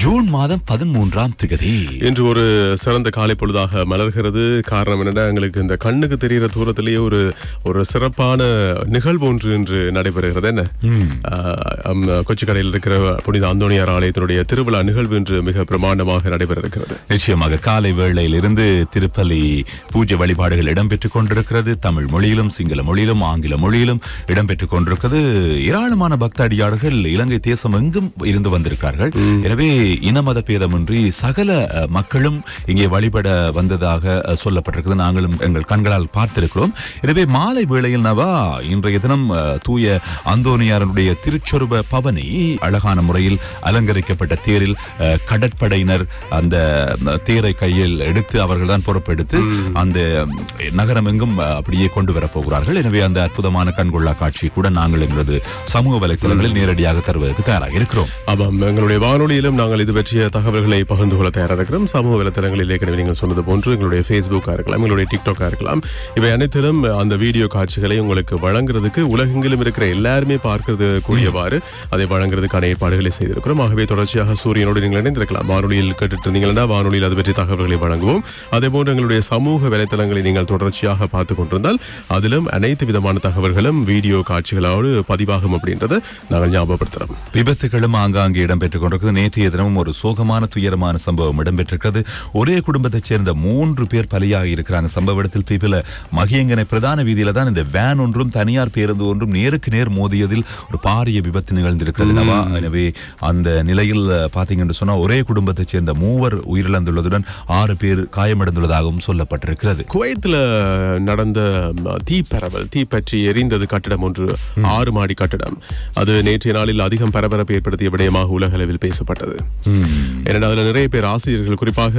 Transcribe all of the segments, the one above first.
June மாதம் பதிமூன்றாம் திகதி. இன்று ஒரு சிறந்த காலை பொழுதாக மலர்கிறது. காரணம் என்னன்னா எங்களுக்கு இந்த கண்ணுக்கு தெரிகிற தூரத்திலேயே ஒரு ஒரு சிறப்பான நிகழ்வு ஒன்று இன்று நடைபெறுகிறது. என்ன? கொச்சிக்கடையில் இருக்கிற புனித அந்தோணியார் ஆலயத்தினுடைய திருவிழா நிகழ்வு இன்று மிக பிரமாண்டமாக நடைபெற இருக்கிறது நிச்சயமாக காலை வேளையிலிருந்து திருப்பலி பூஜை வழிபாடுகள் இடம்பெற்றுக் கொண்டிருக்கிறது. தமிழ் மொழியிலும் சிங்கள மொழியிலும் ஆங்கில மொழியிலும் இடம்பெற்றுக் கொண்டிருக்கிறது. ஏராளமான பக்தடியாளர்கள் இலங்கை தேசம் எங்கும் இருந்து வந்திருக்கிறார்கள். எனவே இன மத பேதமின்றி சகல மக்களும் இங்கே வழிபட வந்ததாக சொல்லப்பட்டிருக்கிறது. நாங்களும் எங்கள் கண்களால் பார்த்திருக்கிறோம். எனவே மாலை வேளையில் நவா இன்றைய தினம் தூய அந்தோனியாரனுடைய திருச்சொருப பவனி அழகான முறையில் அலங்கரிக்கப்பட்ட தேரில் கடற்படையினர் அந்த தேரை கையில் எடுத்து அவர்கள்தான் பொறுப்பெடுத்து அந்த நகரம் எங்கும் அப்படியே கொண்டு வரப் போகிறார்கள். எனவே அந்த அற்புதமான கண்கொள்ளா காட்சி கூட நாங்கள் எங்களது சமூக வலைத்தளங்களில் நேரடியாக தருவதற்கு தயாராக இருக்கிறோம். ஆமாம். எங்களுடைய வானொலியிலும் நாங்கள் இது பற்றிய தகவல்களை பகிர்ந்து கொள்ள தயாராக இருக்கிறோம் சமூக வலைத்தளங்களில் ஏற்கனவே நீங்கள் சொன்னது போன்று எங்களுடைய ஃபேஸ்புக்காக இருக்கலாம் எங்களுடைய டிக்டாக்காக இருக்கலாம். இவை அனைத்திலும் அந்த வீடியோ காட்சிகளை உங்களுக்கு வழங்குறதுக்கு உலகெங்கிலும் இருக்கிற எல்லாருமே பார்க்கிறது கூடியவாறு அதை வழங்குறதுக்கான ஏற்பாடுகளை செய்திருக்கிறோம். ஆகவே தொடர்ச்சியாக சூரியனோடு நீங்கள் இணைந்திருக்கலாம். வானொலியில் கேட்டுட்டு இருந்தீங்கன்னா வானொலியில் அது பற்றி தகவல்களை வழங்குவோம். அதே போன்று எங்களுடைய சமூக வலைத்தளங்களை நீங்கள் தொடர்ச்சியாக பார்த்து கொண்டிருந்தால் அதிலும் அனைத்து விதமான தகவல்களும் வீடியோ காட்சிகளோடு பதிவாகும் அப்படின்றத நாங்கள் ஞாபகப்படுத்துகிறோம். விபத்துகளும் ஆங்காங்கே இடம்பெற்றுக் கொண்டிருக்கிறது. நேற்றைய தினமும் ஒரு சோகமான துயரமான சம்பவம் இடம்பெற்றிருக்கிறது. ஒரே குடும்பத்தைச் சேர்ந்த மூன்று பேர் பலியாகி இருக்கிறாங்க சம்பவ இடத்தில் பிபில மகியங்கனை பிரதான வீதியில தான் இந்த வேன் ஒன்றும் தனியார் பேருந்து ஒன்றும் நேருக்கு நேர் மோதியதில் ஒரு பாரிய விபத்து நிகழ்ந்திருக்கிறது. எனவே அந்த நிலையில் அஹ், பாத்தீங்கன்னு சொன்னா ஒரே குடும்பத்தைச் சேர்ந்த மூவர் உயிரிழந்துள்ளதுடன் ஆறு பேர் காயமடைந்துள்ளதாகவும் சொல்லப்பட்டிருக்கிறது. குவைத்தில் நடந்த தீப்பரவல் தீப்பற்றி எரிந்தது கட்டிடம் ஒன்று ஆறு மாடி கட்டிடம். அது நேற்றைய நாளில் அதிகம் பரபரப்பு ஏற்படுத்திய விடயமாக உலக அளவில் பேசப்பட்டது ஏனென்றால் அதில் நிறைய பேர் ஆசிரியர்கள் குறிப்பாக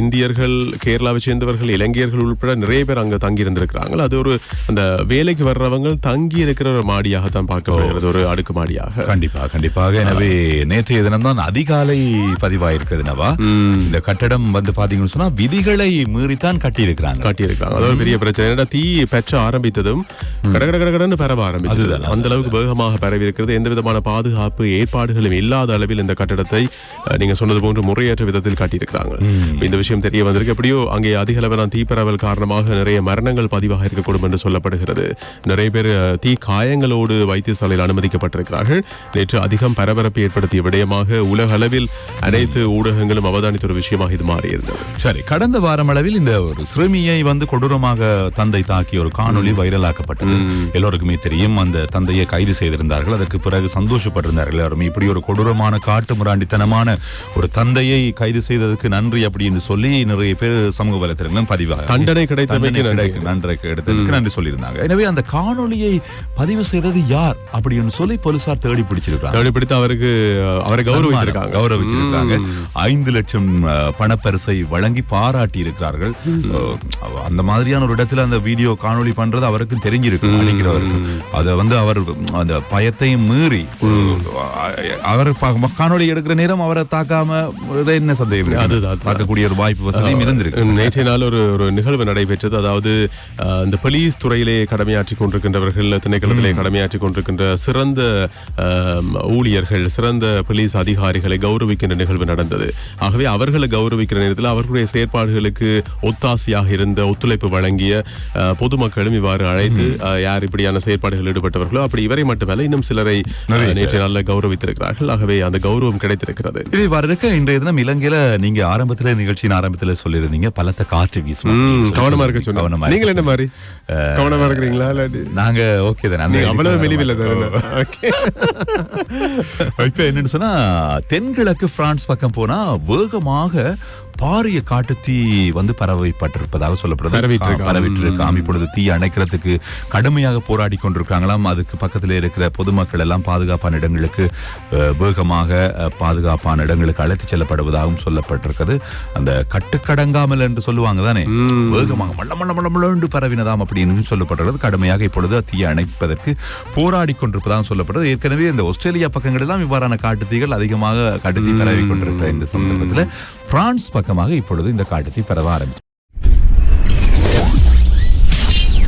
இந்தியர்கள் கேரளாவை சேர்ந்தவர்கள் இலங்கையர்கள் உட்பட நிறைய பேர் அங்க தங்கி இருந்திருக்கிறாங்க அது ஒரு அந்த வேலைக்கு வர்றவங்க தங்கி இருக்கிற ஒரு மாடியாகத்தான் பார்க்கப்படுகிறது ஒரு அடுக்கு மாடியாக கண்டிப்பா கண்டிப்பாக. எனவே நேற்றைய தினம் தான் அதிகாலை பதிவாயிருக்கிறது நவா. இந்த கட்டடம் வந்து பாத்தீங்கன்னு சொன்னா விதிகளை மீறித்தான் கட்டி இருக்கிறாங்க காட்டியிருக்காங்க அது ஒரு பெரிய பிரச்சனை. ஏன்னா தீ பெற்ற ஆரம்பித்ததும் கட கட கட கடன்னு பரவ ஆரம்பிச்சது. அந்த அளவுக்கு வேகமாக பரவி இருக்கிறது எந்த விதமான பாதுகாப்பு ஏற்பாடுகளும் இல்லாத அளவில் இந்த கட்டடத்தை அஹ், சொன்னது போன்று முறையற்ற விதத்தில் காட்டியிருக்கிறாங்க. இந்த விஷயம் தெரிய வந்திருக்கு. எப்படியோ அங்கே அதிக அளவிலான தீப்பரவல் காரணமாக நிறைய மரணங்கள் பதிவாக இருக்கக்கூடும் என்று சொல்லப்படுகிறது. நிறைய பேர் தீ காயங்களோடு வைத்தியசாலையில் அனுமதிக்கப்பட்டிருக்கிறார்கள். நேற்று அதிகம் பரபரப்பு ஏற்படுத்திய விடயமாக உலக அளவில் அனைத்து ஊடகங்களும் அவதானித்த ஒரு விஷயமாக இது மாறியிருந்தது. சரி கடந்த வாரம் அளவில் இந்த ஒரு சிறுமியை வந்து கொடூரமாக தந்தை தாக்கிய ஒரு காணொளி வைரலாக்கப்பட்டது. எல்லோருக்குமே தெரியும் அந்த தந்தையை கைது செய்திருந்தார்கள். அதற்கு பிறகு சந்தோஷப்பட்டிருந்தார்கள். எல்லாருமே இப்படி ஒரு கொடூரமான காட்டு முராண்டித்தனமான ஒரு தந்தையை கைது செய்ததுக்கு நன்றி அப்படின்னு சொல்லி நிறைய பேர் சமூக வலைத்தளங்களும் பதிவாக தண்டனை கிடைத்தமைக்கு நன்றி. கிடைத்ததுக்கு நன்றி சொல்லியிருந்தாங்க. எனவே அந்த காணொளியை பதிவு செய்தது யார் அப்படின்னு சொல்லி போலீசார் தேடி பிடிச்சிருக்காங்க. தேடிப்பிடித்து அவருக்கு அஹ், அவரை கௌரவித்திருக்காங்க கௌரவிச்சிருக்காங்க. ஐந்து லட்சம் பணப்பரிசை வழங்கி பாராட்டி இருக்கிறார்கள் அந்த மாதிரியான ஒரு இடத்துல அந்த வீடியோ காணொளி பண்றது அவருக்கு தெரிஞ்சிருக்கு அடிக்கிறவருக்கு அதை வந்து அவர் அந்த பயத்தையும் மீறி அவர் காணொளி எடுக்கிற நேரம் அவரை தாக்காம வேற என்ன சந்தேகம்? அதுதான். தாக்கக்கூடிய ஒரு வாய்ப்பு வசதியும் இருந்திருக்கு. நேற்றைய நாள் ஒரு ஒரு நிகழ்வு நடைபெற்றது. அதாவது இந்த போலீஸ் துறையிலே கடமையாற்றி கொண்டிருக்கின்றவர்கள் திணைக்களத்திலே கடமையாற்றி கொண்டிருக்கின்ற சிறந்த ஊழியர்கள் சிறந்த போலீஸ் அதிகாரிகளை கௌரவிக்கின்ற நிகழ்வு நடந்தது. ஆகவே அவர்களை கௌரவிக்கிற நேரத்தில் அவர்களுடைய செயற்பாடுகளுக்கு ஒத்தாசையாக இருந்த ஒத்துழைப்பு வழங்கிய பொதுமக்களும் இவ்வாறு அழைத்து யார் இப்படியான செயற்பாடுகள் ஈடுபட்டவர்களோ அப்படி இவரை மட்டுமல்ல இன்னும் சிலரை நேற்றைய நாளில் கௌரவித்திருக்கிறார்கள். ஆகவே அந்த கௌரவம் கிடைத்திருக்கிறது. இது இருக்க இன்றைய தினம் இலங்கையில நீங்க ஆரம்பத்துல நிகழ்ச்சியின் ஆரம்பத்துல சொல்லியிருந்தீங்க. பலத்த காற்று வீசும் கவனமா இருக்க சொன்னீங்க நீங்கள் என்ன மாதிரி? கவனமா இருக்கிறீங்களா? நாங்க ஓகே தான். நீங்க அவ்வளவு மெலிவில்லை இப்ப என்னன்னு சொன்னா தென்கிழக்கு பிரான்ஸ் பக்கம் போனா வேகமாக பாரிய காட்டுத்தீ வந்து பரவிப்பட்டிருப்பதாக சொல்லப்படுது. பரவிட்டு இருக்கு. பரவிட்டு இருக்காம் இப்பொழுது தீ அணைக்கிறதுக்கு கடுமையாக போராடி கொண்டிருக்காங்களாம். அதுக்கு பக்கத்துல இருக்கிற பொதுமக்கள் எல்லாம் பாதுகாப்பான இடங்களுக்கு வேகமாக பாதுகாப்பான இடங்களுக்கு அழைத்து செல்லப்படுவதாகவும் சொல்லப்பட்டிருக்கிறது. அந்த கட்டுக்கடங்காமல் என்று சொல்லுவாங்க தானே? வேகமாக மள்ள மள்ள மள்ள மள்ளண்டு பரவினதாம் அப்படின்னு சொல்லப்படுறது கடுமையாக இப்பொழுது தீயை அணைப்பதற்கு போராடி கொண்டிருப்பதாக சொல்லப்படுறது ஏற்கனவே இந்த ஆஸ்திரேலியா பக்கங்கள் எல்லாம் இவ்வாறான காட்டுத்தீகள் அதிகமாக காட்டுத்தீ பரவி கொண்டிருக்கிற இந்த சந்தர்ப்பத்தில் பிரான்ஸ் பக்கமாக இப்பொழுது இந்த காட்டுத்தீ பரவ ஆரம்பிச்சு